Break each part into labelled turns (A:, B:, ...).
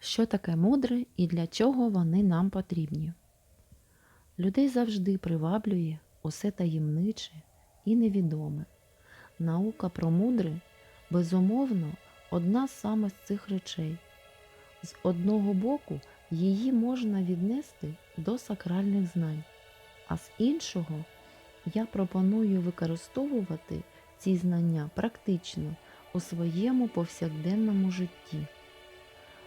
A: Що таке мудре і для чого вони нам потрібні? Людей завжди приваблює усе таємниче і невідоме. Наука про мудре, безумовно, одна саме з цих речей. З одного боку, її можна віднести до сакральних знань, а з іншого я пропоную використовувати ці знання практично у своєму повсякденному житті.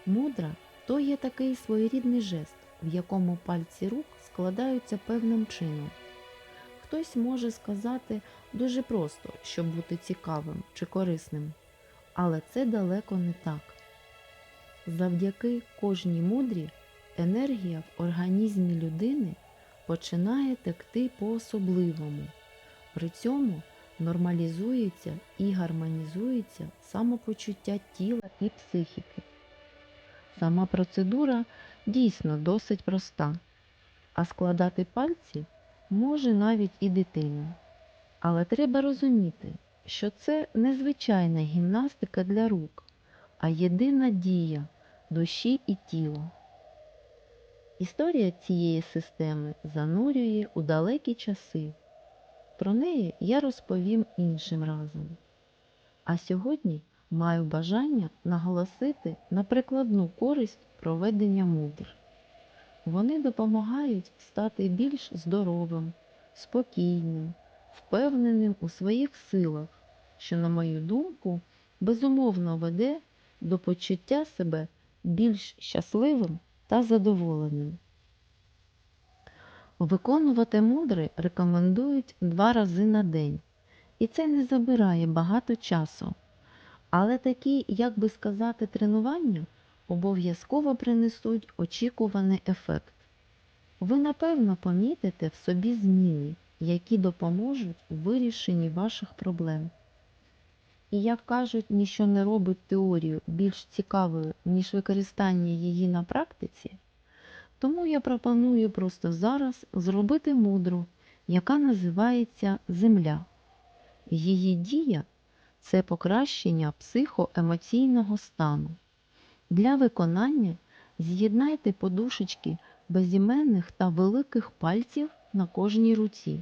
A: Мудра то є такий своєрідний жест, в якому пальці рук складаються певним чином. Хтось може сказати дуже просто, щоб бути цікавим чи корисним, але це далеко не так. Завдяки кожній мудрі енергія в організмі людини починає текти по-особливому. При цьому нормалізується і гармонізується самопочуття тіла і психіки. Сама процедура дійсно досить проста, а складати пальці може навіть і дитина. Але треба розуміти, що це не звичайна гімнастика для рук, а єдина дія душі і тіла. Історія цієї системи занурює у далекі часи. Про неї я розповім іншим разом. А сьогодні маю бажання наголосити на прикладну користь проведення мудр. Вони допомагають стати більш здоровим, спокійним, впевненим у своїх силах, що, на мою думку, безумовно веде до почуття себе більш щасливим та задоволеним. Виконувати мудри рекомендують два рази на день, і це не забирає багато часу. Але такі, як би сказати, тренування обов'язково принесуть очікуваний ефект. Ви напевно помітите в собі зміни, які допоможуть у вирішенні ваших проблем. І як кажуть, ніщо не робить теорію більш цікавою, ніж використання її на практиці, тому я пропоную просто зараз зробити мудру, яка називається Земля. Її дія це покращення психоемоційного стану. Для виконання з'єднайте подушечки безіменних та великих пальців на кожній руці.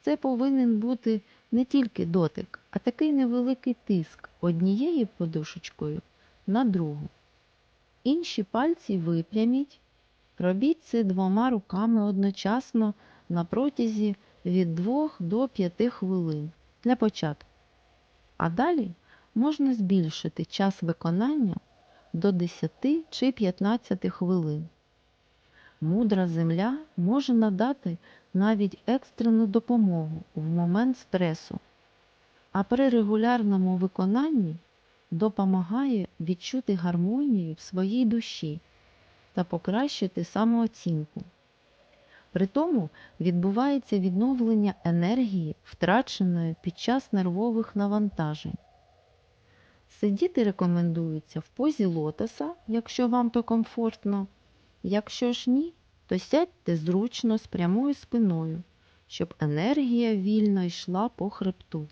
A: Це повинен бути не тільки дотик, а такий невеликий тиск однією подушечкою на другу. Інші пальці випряміть, робіть це двома руками одночасно на протязі від 2 до 5 хвилин для початку. А далі можна збільшити час виконання до 10 чи 15 хвилин. Мудра земля може надати навіть екстрену допомогу в момент стресу, а при регулярному виконанні допомагає відчути гармонію в своїй душі та покращити самооцінку. При тому відбувається відновлення енергії, втраченої під час нервових навантажень. Сидіти рекомендується в позі лотоса, якщо вам то комфортно. Якщо ж ні, то сядьте зручно з прямою спиною, щоб енергія вільно йшла по хребту.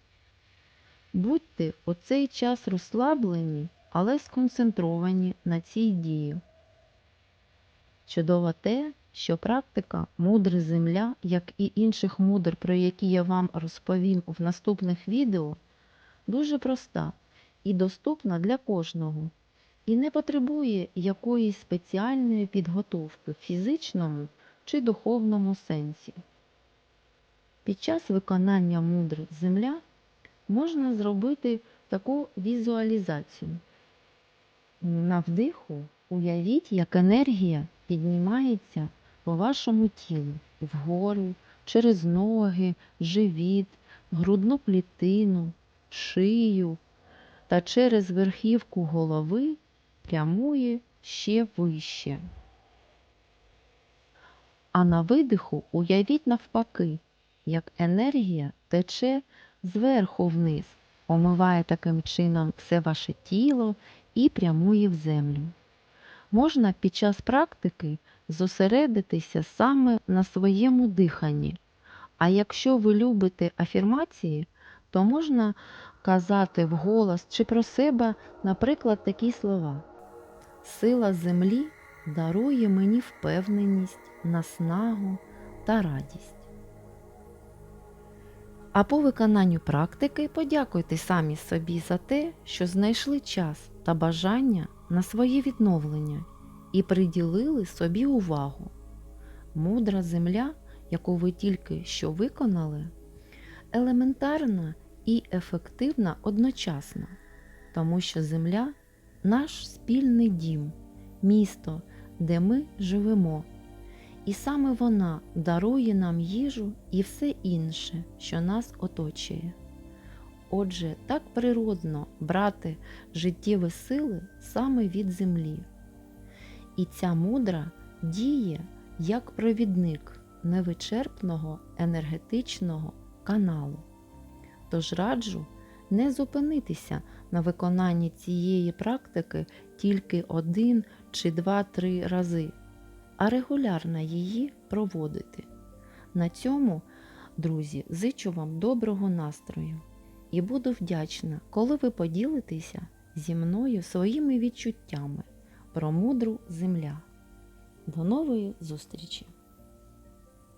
A: Будьте у цей час розслаблені, але сконцентровані на цій дії. Чудово те, що практика мудри земля, як і інших мудр, про які я вам розповім в наступних відео, дуже проста і доступна для кожного, і не потребує якоїсь спеціальної підготовки в фізичному чи духовному сенсі. Під час виконання мудр земля можна зробити таку візуалізацію. На вдиху уявіть, як енергія піднімається по вашому тілу вгору, через ноги, живіт, грудну клітину, шию та через верхівку голови прямує ще вище. А на видиху уявіть навпаки, як енергія тече зверху вниз, омиває таким чином все ваше тіло і прямує в землю. Можна під час практики зосередитися саме на своєму диханні. А якщо ви любите афірмації, то можна казати вголос чи про себе, наприклад, такі слова. Сила землі дарує мені впевненість, наснагу та радість. А по виконанню практики подякуйте самі собі за те, що знайшли час та бажання на своє відновлення і приділили собі увагу. Мудра земля, яку ви тільки що виконали, елементарна і ефективна одночасно, тому що земля наш спільний дім, місто, де ми живемо. І саме вона дарує нам їжу і все інше, що нас оточує. Отже, так природно брати життєві сили саме від землі. І ця мудра діє як провідник невичерпного енергетичного каналу. Тож раджу не зупинитися на виконанні цієї практики тільки один чи два-три рази, а регулярно її проводити. На цьому, друзі, зичу вам доброго настрою і буду вдячна, коли ви поділитеся зі мною своїми відчуттями про мудру земля. До нової зустрічі!